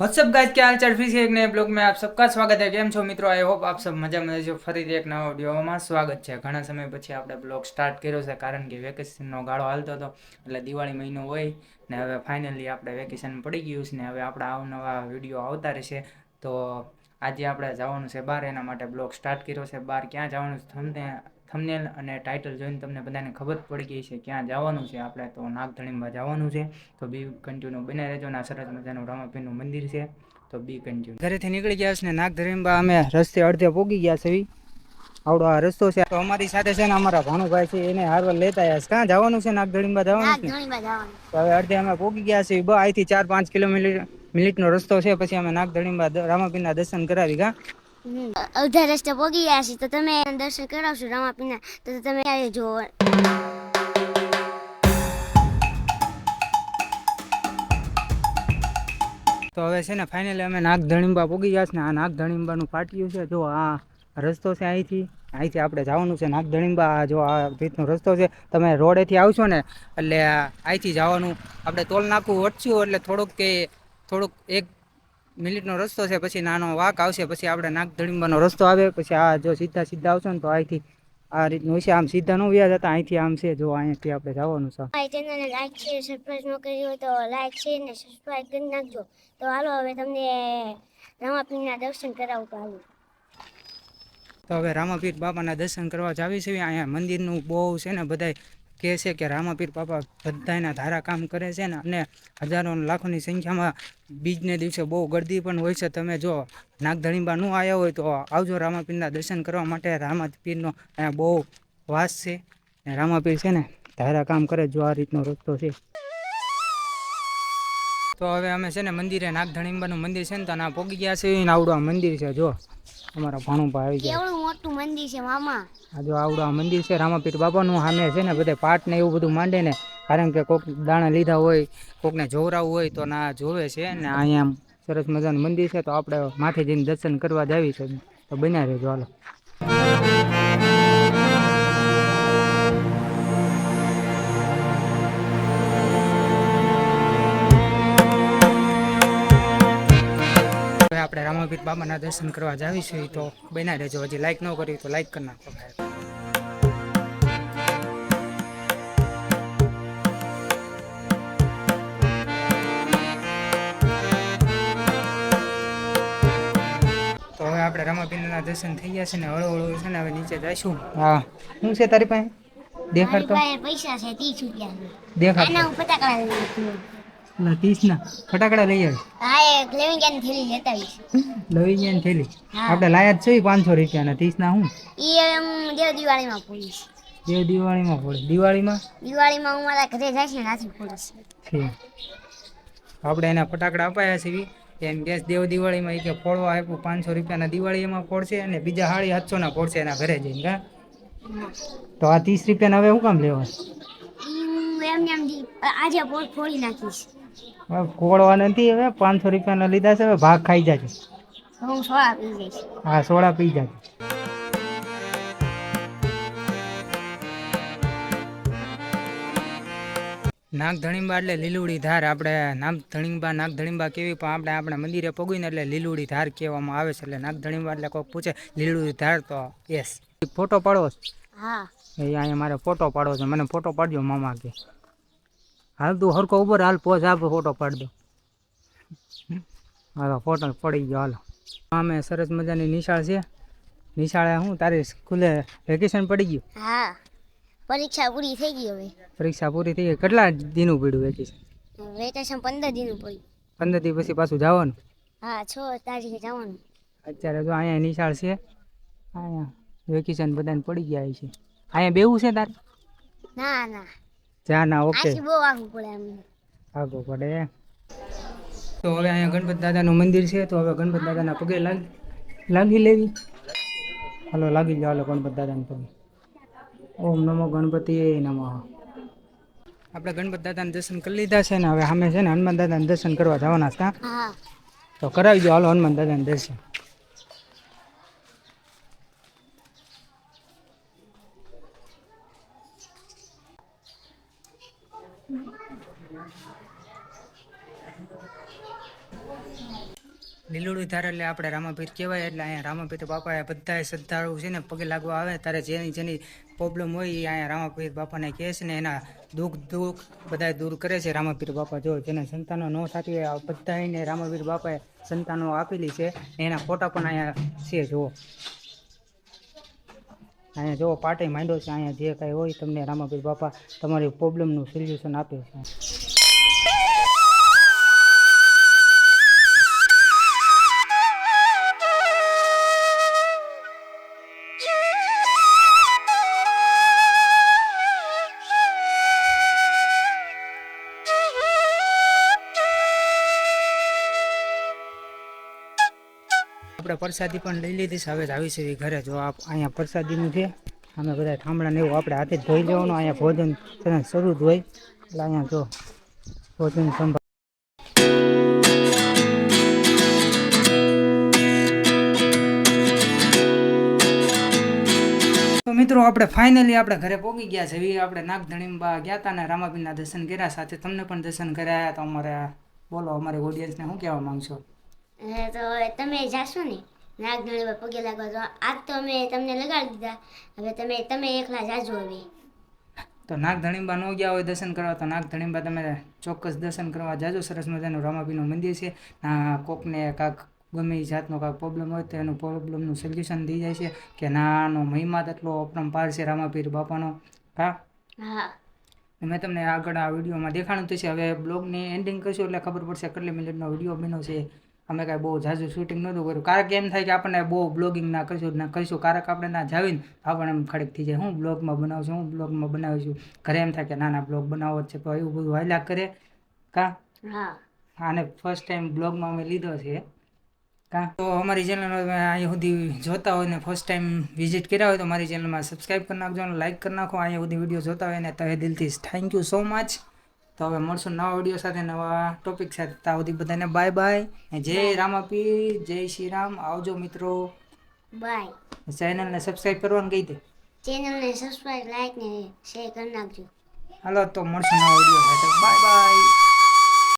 WhatsApp guys क्या हाल चाल फिर से एक नए બ્લોગ में આપ सबका સ્વાગત है કેમ છો મિત્રો આઈ હોપ આપ સબ મજામાં છો ફરીથી એક નવા વિડીયોમાં સ્વાગત છે ઘણા સમય પછી આપણે બ્લોગ સ્ટાર્ટ કર્યો છે કારણ કે વેકેશનનો ગાળો હાલતો હતો એટલે દિવાળી મહિનો હોય ને હવે ફાઇનલી આપણે વેકેશન પડી ગયું છે ને હવે આપણા અવનવા વિડીયો આવતા રહેશે તો આજે આપણે જવાનું છે બહાર એના માટે બ્લોગ સ્ટાર્ટ કર્યો છે બહાર ક્યાં જવાનું છે તમને થંબનેલ અને ટાઇટલ જોઈને તમને બધાને ખબર પડી ગઈ છે ક્યાં જવાનું છે. આપણે તો નાગધણીમાં જવાનું છે. તો બી કન્ટિન્યુ બને રહેજો ને સરસ મજાનું રામાપીરનું મંદિર છે. તો બી કન્ટિન્યુ ઘરેથી નીકળી ગયા છે ને નાગધણીમાં અમે રસ્તે અડધે પોગી ગયા છે. આવડો આ રસ્તો છે. તો અમારી સાથે છે ને અમારા ભાણુભાઈ છે એને હારવાર લેતા આવ્યા છે. ક્યાં જવાનું છે નાગધણીમાં જવાનું છે? તો હવે અડધે અમે પોગી ગયા છે. બ અહીંથી ચાર પાંચ કિલોમીટર મિનિટનો રસ્તો છે. પછી અમે નાગધણીમાં રામાપીરના દર્શન કરાવી હમ. અડધા રસ્તે પહોંચી ગયા છે તો તમે દર્શન કરાવશો રામાપીના તો તમે ક્યારે જોવો તો હવે છે ને ફાઇનલી અમે નાગધણીંબા પોગી ગયા છે ને આ નાગધણીંબાનું પાટિયું છે. જો આ રસ્તો છે અહીંથી અહીંથી આપણે જવાનું છે નાગધણીંબા. જો આ રીતનો રસ્તો છે, તમે રોડેથી આવશો ને, એટલે અહીંથી જવાનું. આપણે ટોલ નાકું વટશું એટલે થોડુંક કે, થોડુંક એક મિનિટનો રસ્તો છે પછી નાનો વાક આવશે પછી આપણે નાગધણીંબાનો રસ્તો આવે પછી આ જો સીધા સીધા આવશો ને તો અહીંથી આ રીતનું છે આમ સીધા નો વ્યાજ હતા અહીંથી આમ છે જો અહીંયાથી આપણે જવાનું છે. આ ચેનલને લાઈક શેર સબસ્ક્રાઇબ ન કરી હોય તો લાઈક શેર ને સબસ્ક્રાઇબ કરી નાખજો. તો હાલો હવે તમને રામાપીરના દર્શન કરાવું તો હાલો. તો હવે રામાપીર બાપાના દર્શન કરવા જાવી છે અહીંયા મંદિરનું બહુ છે ને બધાય કહે છે કે રામાપીર બાપા બધાના ધારા કામ કરે છે ને અને હજારો લાખોની સંખ્યામાં બીજને દિવસે બહુ ગરદી પણ હોય છે. તમે જો નાગધણીબા ન આવ્યા હોય તો આવજો રામાપીરના દર્શન કરવા માટે. રામાપીરનો અહીંયા બહુ વાસ છે ને રામાપીર છે ને ધારા કામ કરે જો આ રીતનો રસ્તો છે. તો હવે અમે છે ને મંદિરે નાગધણીબાનું મંદિર છે ને તો ના પોગી ગયા છે એને આવડું આ મંદિર છે, જો. અમારા ભાણુભા આવી ગયા. કેવડું મોટું મંદિર છે મામા? આ જો આવડું આ મંદિર છે રામાપીઠ બાપાનું સામે છે ને બધે પાઠ ને એવું બધું માંડે ને કારણ કે કોક દાણા લીધા હોય કોકને જોવરાવું હોય તો ના જોવે છે ને અહીંયા સરસ મજાનું મંદિર છે તો આપણે માથે જઈને દર્શન કરવા જાવી છે. તો બન્યા રહેજો હાલો. હવે આપણે રામાપીર બાબાના દર્શન કરવા જાવીશું છે તો બનાવી રહેજો. હજી લાઈક ન કરી તો લાઈક કરી નાખો ભાઈ. તો હવે આપણે રામાપીરના દર્શન થઈ ગયા છે ને હળો હળો છે ને હવે નીચે જઈશું. હા. શું છે તારી પાસે? દેખાડતો પૈસા છે ત્રીસ રૂપિયા દેખાડતો આના ફટાકડા લઈ ના. ફટાકડા આવી હા એક લેવી થેલી લેતા આવીશ લઈ થેલી? આપણે લાયા છે પાંચસો રૂપિયાના ત્રીસ ના હું? એમ દેવ દિવાળીમાં બે દિવાળીમાં પડે દિવાળીમાં? દિવાળીમાં હું મારા ઘરે જઈશ ને રાત્રે પોલીશ આપણે એના ફટાકડા અપાયા છે એમ ગેસ દેવ દિવાળીમાં એ કે ફોડવા આપ્યું પાંચસો રૂપિયાના દિવાળી એમાં ફોડશે અને બીજા હાળી સાતસોના ફોડશે એના ઘરે જઈને કા? તો આ ત્રીસ રૂપિયાના હવે શું કામ લેવા? એમ આજે ફોડી નાખીશ. હવે ફોડવા નથી હવે પાંચસો રૂપિયાના લીધા છે હવે ભાગ ખાઈ જાજો. હું સોળા પી જઈશ હા સોડા પી જાજો. નાગધણીબા એટલે લીલુડી ધાર આપણે નાગધણીબા નાગધણીબા કેવી પણ આપણે આપણા મંદિરે પગીને એટલે લીલુડી ધાર કહેવામાં આવે છે એટલે નાગધણીબા એટલે કોઈ પૂછે લીલુડી ધાર તો યસ ફોટો પાડવો હા. એ અહીંયા મારે ફોટો પાડવો છે મને ફોટો પાડજો મામા કે હાલ તું હરકો ઉપર હાલ પોઝ આપ ફોટો પાડ દો. હાલો ફોટો પડી ગયો હાલો. અમે સરસ મજાની નિશાળ છે. નિશાળે હું તારી સ્કૂલે વેકેશન પડી ગયું? હા પરીક્ષા પૂરી થઈ ગઈ હવે. પરીક્ષા પૂરી થઈ ગઈ. કેટલા દીનું પડ્યું વેકેશન? વેકેશન પંદર દિન પડ્યું. પંદર દિવસ પછી પાછું જવાનું? હા છ તારીખે જવાનું. અત્યારે જો અહીંયા નિશાળ છે. અહીંયા વેકેશન બધાને પડી ગયા છે. અહીંયા બેવું છે તારે? ના ના. જા ના ઓકે. બહુ આગું પડે અમને આગો પડે તો હવે અહીંયા ગણપત દાદાનું મંદિર છે તો હવે ગણપત દાદાના પગે લાગી લાગી લેવી. હાલો લાગી જાઓ હાલો ગણપત દાદાના પગે. ઓમ નમો ગણપતિ નમઃ. આપણે ગણપત દાદાના દર્શન કરી લીધા છે ને હવે સામે છે ને હનુમાન દાદાના દર્શન કરવા જવાના છે હા? હા. તો કરાવી દો હાલો હનુમાન દાદાના દર્શન. લીલુડી ધાર એટલે આપણે રામાપીર કહેવાય, એટલે અહીંયા રામાપીર બાપાએ બધાએ શ્રદ્ધાળુ છે ને પગે લાગવા આવે, ત્યારે જેની જેની પ્રોબ્લેમ હોય એ અહીંયા રામાપીર બાપાને કહે છે ને એના દુઃખ દુઃખ બધા દૂર કરે છે રામાપીર બાપા. જો જેને સંતાનો ન થતી હોય બધાને રામાપીર બાપાએ સંતાનો આપેલી છે એના ફોટા પણ અહીંયા છે, જુઓ. અહીંયા જો પાટે માંડ્યો છે, અહીંયા જે કાંઈ હોય તમને રામાપીર બાપા તમારી પ્રોબ્લેમનું સોલ્યુશન આપે છે. આપણે પ્રસાદી પણ લઈ લીધી છે. હવે જ આવી છે ઘરે. જો આપ અહીંયા પ્રસાદીનું છે. અમે બધા ઠામડાને એવું આપણે હાથે ધોઈ લેવાનું. અહીંયા ભોજન છે શરૂ જ હોય. એટલે અહીંયા જો ભોજન સંભાળ મિત્રો, આપણે ફાઇનલી આપણે ઘરે પહોંચી ગયા છે. એવી આપણે નાગધણીમાં ગયા હતા ને રામાબીનના દર્શન કર્યા સાથે. તમને પણ દર્શન કર્યા તો અમારે બોલો, અમારી ઓડિયન્સને શું કહેવા માંગશો? હે તો તમે જાશો ને? નાગધણી પગે લાગવા તો આજ તો અમે તમને લગાડી દીધા. હવે તમે તમે એકલા જાજો હવે. તો નાગધણીબા ન ગયા હોય દર્શન કરવા તો નાગધણીબા તમે ચોક્કસ દર્શન કરવા જાજો. સરસ મજાનું રામાપીનું મંદિર છે. ના કોકને કાંક ગમે એ જાતનો કાંઈક પ્રોબ્લેમ હોય તો એનું પ્રોબ્લેમનું સોલ્યુશન થઈ જાય છે કે નાનો મહિમા તેટલો એટલો અપરંપાર છે રામાપીર બાપાનો. હા? હા. મેં તમને આગળ આ વિડીયોમાં દેખાણું થશે હવે બ્લોગની એન્ડિંગ કરશું એટલે ખબર પડશે કેટલી મિનિટનો વીડિયો બન્યો છે. અમે કાંઈ બહુ ઝાઝું શૂટિંગ નહોતું કર્યું. કારક એમ થાય કે આપણને બહુ બ્લોગિંગ ના કરીશું ના કરીશું. કારક આપણે ના જાવીને આપણને એમ ખડક થઈ જાય. હું બ્લોગમાં બનાવશું હું બ્લોગમાં બનાવીશું ઘરે એમ થાય કે ના ના બ્લોગ બનાવો જ છે. તો એવું બધું હાલ્યા કરે. કા? હા. આને ફર્સ્ટ ટાઈમ બ્લોગમાં અમે લીધો છે. કા? તો અમારી ચેનલ અહીંયા સુધી જોતા હોય ને ફર્સ્ટ ટાઈમ વિઝિટ કર્યા હોય તો મારી ચેનલમાં સબસ્ક્રાઈબ કરી નાખજો અને લાઈક કરી નાખો. અહીંયા સુધી વીડિયો જોતા હોય ને તહે દિલથી થેન્ક યુ સો મચ તો હવે મળશું નવા વીડિયો સાથે નવા ટોપિક સાથે. ત્યાં સુધી બધાને બાય બાય જય રામાપી જય શ્રી રામ. આવજો મિત્રો. બાય ચેનલને સબસ્ક્રાઈબ કરવાનું કહી દે. ચેનલને સબસ્ક્રાઈબ લાઈક ને શેર કરી નાખજો. હાલો તો મળશું નવા વીડિયો સાથે. Bye bye